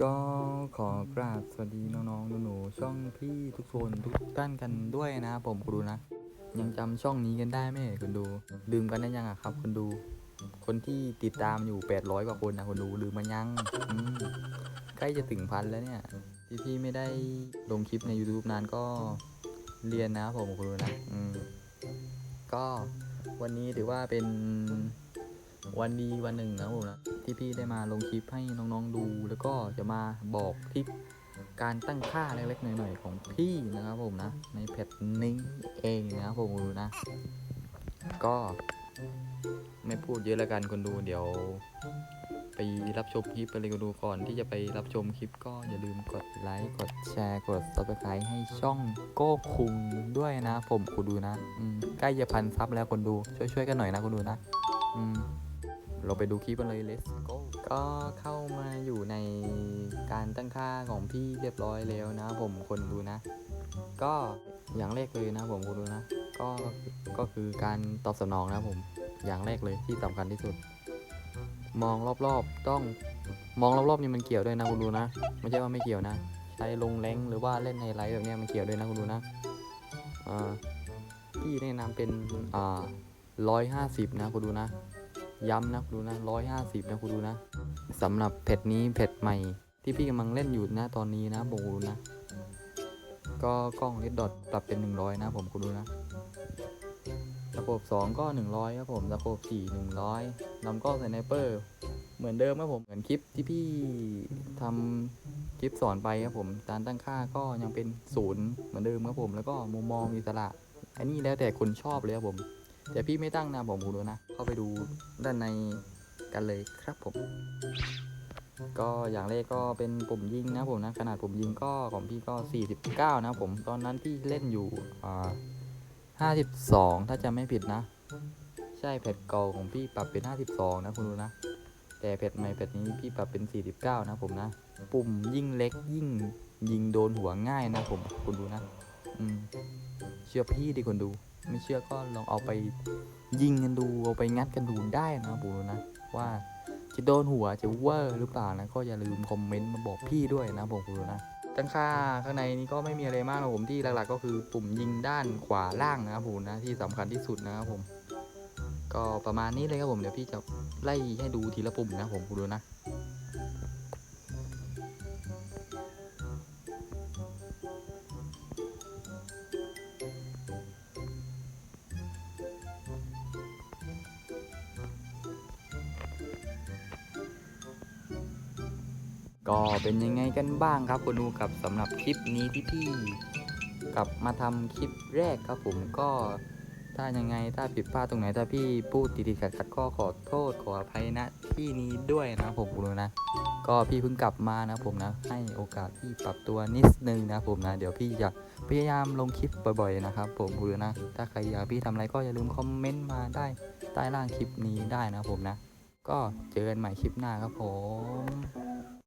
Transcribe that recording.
ก็ขอกราบสวัสดีน้องๆหนูๆช่องพี่ทุกคนทุกท่านกันด้วยนะผมคุณดูนะ ยังจำช่องนี้กันได้ไหมคุณดูลืมกันได้ยังอะครับคุณดู คนที่ติดตามอยู่ 800 กว่าคนนะคุณดูลืมมันยังใกล้จะถึงพันแล้วเนี่ย ที่พี่ไม่ได้ลงคลิปใน YouTube นานก็เรียนนะผมคุณดูนะอืมก็วันนี้ถือว่าเป็น วันดีวันหนึ่งนะผมนะที่พี่ได้มาลงคลิปให้น้องๆดู แล้วก็จะมาบอกทิปการตั้งค่าเล็กๆหน่อยๆของพี่นะครับผมนะ ในแพทนี้เองนะครับผมดูนะ ก็ไม่พูดเยอะแล้วกันคนดูเดี๋ยว ไปรับชมคลิปไปเลยคนดูก่อนที่จะไปรับชมคลิปก็อย่าลืมกดไลค์กดแชร์กด subscribe ให้ช่องโก้คุงด้วยนะ ผมคุณดูนะใกล้จะพันซับแล้วคนดูช่วยๆกันหน่อยนะคนดูนะ อืม เราไปดูคลิปกันเลย let's go ก็เข้ามาอยู่ในการตั้งค่าของพี่เรียบร้อยแล้วนะ ผมคนดูนะ ก็อย่างแรกเลยนะผมคนดูนะ ก็ก็คือการตอบสนองนะผมอย่างแรกเลยที่สำคัญที่สุด มองรอบๆต้องมองรอบๆนี่มันเกี่ยวด้วยนะคุณดูนะไม่ใช่ว่าไม่เกี่ยวนะใช้ลงแรงหรือว่าเล่นไฮไลท์แบบนี้มันเกี่ยวด้วยนะคุณดูนะพี่แนะนำเป็นอ่าร้อยห้าสิบนะคุณดูนะ ย้ำนะคุณดูนะร้อยห้าสิบนะคุณดูนะสำหรับเพจนี้เพจใหม่ ที่พี่กำลังเล่นอยู่นะตอนนี้นะผมดูนะ ก็กล้องเลดดอทปรับเป็น 100 นะผมคุณดูนะสโคป2ก็ 100ครับผมสโคป4 100ลำกล้องสไนเปอร์เหมือนเดิมครับผมเหมือนคลิปที่พี่ทำคลิปสอนไปครับผมการตั้งค่าก็ยังเป็นศูนย์เหมือนเดิมครับผมแล้วก็มุมมองอิสระอันนี้แล้วแต่คนชอบเลยครับผม แต่พี่ไม่ตั้งนะผมคุณดูนะ เข้าไปดูด้านในกันเลยครับผม ก็อย่างแรกก็เป็นปุ่มยิงนะผมนะ ขนาดปุ่มยิงก็ของพี่ก็ 49 นะผม ตอนนั้นพี่เล่นอยู่อ่า52 ถ้าจะไม่ผิดนะ ใช่แพทเก่าของพี่ปรับเป็น 52 นะคุณดูนะ แต่แพทใหม่แพทนี้พี่ปรับเป็น 49 นะผมนะ ปุ่มยิ่งเล็กยิ่งยิงโดนหัวง่ายนะผมคุณดูนะ อืม เชื่อพี่ดิคนดู ไม่เชื่อก็ลองเอาไปยิงกันดูเอาไปงัดกันดูได้นะบูนะว่าจะโดนหัวจะเวอร์หรือเปล่านะก็อย่าลืมคอมเมนต์มาบอกพี่ด้วยนะผมดูนะตั้งค่าข้างในนี้ก็ไม่มีอะไรมากนะผมที่หลักๆ ก็คือปุ่มยิงด้านขวาล่างนะครับผมนะที่สำคัญที่สุดนะครับผม ก็ประมาณนี้เลยครับผมเดี๋ยวพี่จะไล่ให้ดูทีละปุ่มนะผมดูนะ ก็เป็นยังไงกันบ้างครับคุณดูกับสำหรับคลิปนี้ที่พี่กลับมาทำคลิปแรกครับผมก็ถ้ายังไงถ้าผิดพลาดตรงไหนถ้าพี่พูดติดๆขัดๆก็ขอโทษขออภัยณที่นี้ด้วยนะผมคุณดูนะ ก็พี่เพิ่งกลับมานะผมนะ ให้โอกาสพี่ปรับตัวนิดนึงนะผมนะ เดี๋ยวพี่จะพยายามลงคลิปบ่อยๆนะครับ ผมคุณดูนะ ถ้าใครอยากพี่ทำอะไรก็อย่าลืมคอมเมนต์มาได้ใต้ล่างคลิปนี้ได้นะผมนะ ก็เจอกันใหม่คลิปหน้าครับผม